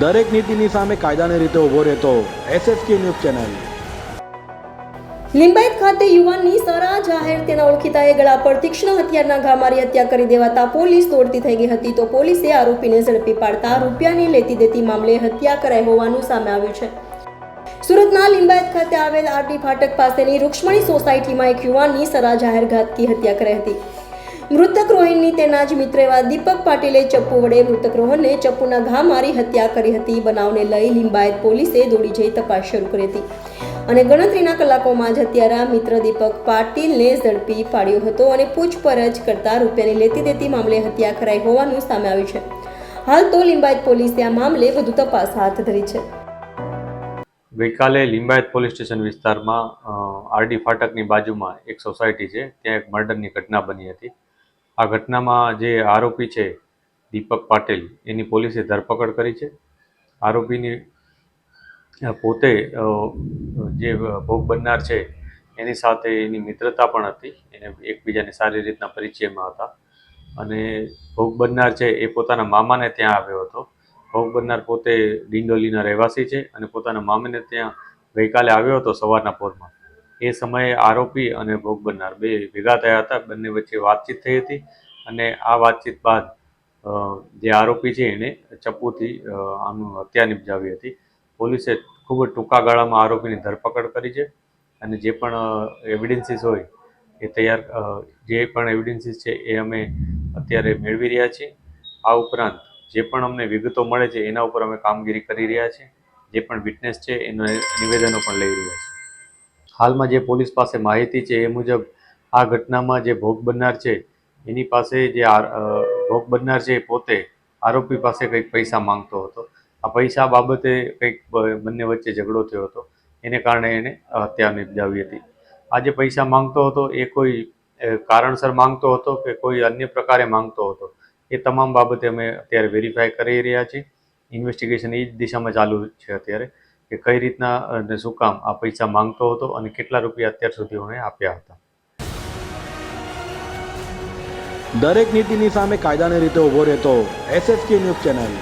દરેક નીતિની સામે કાયદાની રીતે ઊભો રહેતો એસએસકે ન્યૂઝ ચેનલ. લિંબાયત ખાતે યુવાનની સરા જાહેર તેના ઓળખીતાએ ગળા પર તીક્ષ્ણ હથિયારના ઘા મારી હત્યા કરી દેવાતા પોલીસ દોડતી થઈ ગઈ હતી તો પોલીસે આરોપીને ઝડપી પાડતા રૂપિયાની લેતી દેતી મામલે હત્યા કરાઈ હોવાનું સામે આવ્યું છે. સુરતના લિંબાયત ખાતે આવેલ આરડી ફાટક પાસેની રૂક્ષ્મણી સોસાયટીમાં એક યુવાનની સરા જાહેર ઘાતકી હત્યા કરાઈ હતી. મૃતક રોહિણની તેના જ મિત્ર એવા દીપક પાટીલે ચપ્પુ વડે મૃતક રોહનને ચપ્પુના ઘા મારી હત્યા કરી હતી. બનાવને લઈ લિંબાયત પોલીસે દોડી જઈ તપાસ શરૂ કરી હતી. અને ગણતરીના કલાકોમાં જ હત્યારા મિત્ર દીપક પાટીલને ઝડપી પાડ્યો હતો અને પૂછપરછ કરતા રૂપિયાની લેતી દેતી મામલે હત્યા કરાઈ હોવાનું સામે આવ્યું છે. હાલ તો લિંબાયત પોલીસે આ મામલે વધુ તપાસ હાથ ધરી છે. ગઈકાલે લિંબાયત પોલીસ સ્ટેશન વિસ્તારમાં આરડી ફાટકની બાજુમાં એક સોસાયટી છે, ત્યાં એક મર્ડરની ઘટના બની હતી. આ ઘટનામાં જે આરોપી છે, દીપક પાટીલ, એની પોલીસે ધરપકડ કરી છે. આરોપીની પોતે જે ભોગ બનનાર છે, એની સાથે એની મિત્રતા પણ હતી. એને એકબીજાને સારી રીતના પરિચયમાં હતા. અને ભોગ બનનાર છે, એ પોતાના મામાને ત્યાં આવ્યો હતો. ભોગ બનનાર પોતે ડિંડોલીના રહેવાસી છે અને પોતાના મામાને ત્યાં ગઈકાલે આવ્યો હતો સવારના પોરમાં. એ સમયે આરોપી અને ભોગ બનનાર બે ભેગા થયા હતા. બંને વચ્ચે વાતચીત થઈ હતી અને આ વાતચીત બાદ જે આરોપી છે એને ચપ્પુથી આમ હત્યા નિપજાવી હતી. પોલીસે ખૂબ ટૂંકા ગાળામાં આરોપીની ધરપકડ કરી છે અને જે પણ એવિડન્સીસ હોય એ તૈયાર જે પણ એવિડન્સીસ છે એ અમે અત્યારે મેળવી રહ્યા છીએ. આ ઉપરાંત જે પણ અમને વિગતો મળે છે એના ઉપર અમે કામગીરી કરી રહ્યા છીએ. જે પણ વિટનેસ છે એના નિવેદનો પણ લઈ રહ્યા છીએ. હાલમાં જે પોલીસ પાસે માહિતી છે એ મુજબ આ ઘટનામાં જે ભોગ બનનાર છે, એની પાસે જે ભોગ બનનાર છે એ પોતે આરોપી પાસે કંઈક પૈસા માંગતો હતો. આ પૈસા બાબતે કંઈક બંને વચ્ચે ઝઘડો થયો હતો. એને કારણે એને હત્યા નિપજાવી હતી. આ જે પૈસા માંગતો હતો એ કોઈ કારણસર માંગતો હતો કે કોઈ અન્ય પ્રકારે માંગતો હતો? એ તમામ બાબતે અમે અત્યારે વેરીફાઈ કરી રહ્યા છીએ. ઇન્વેસ્ટિગેશન એ જ દિશામાં ચાલુ છે અત્યારે. કે કઈ રીતના અને શું કામ આ પૈસા માંગતો હતો અને કેટલા રૂપિયા અત્યાર સુધી અમે આપ્યા હતા. દરેક નીતિની સામે કાયદાની રીતે ઊભો રહેતો એસએસકે ન્યૂઝ ચેનલ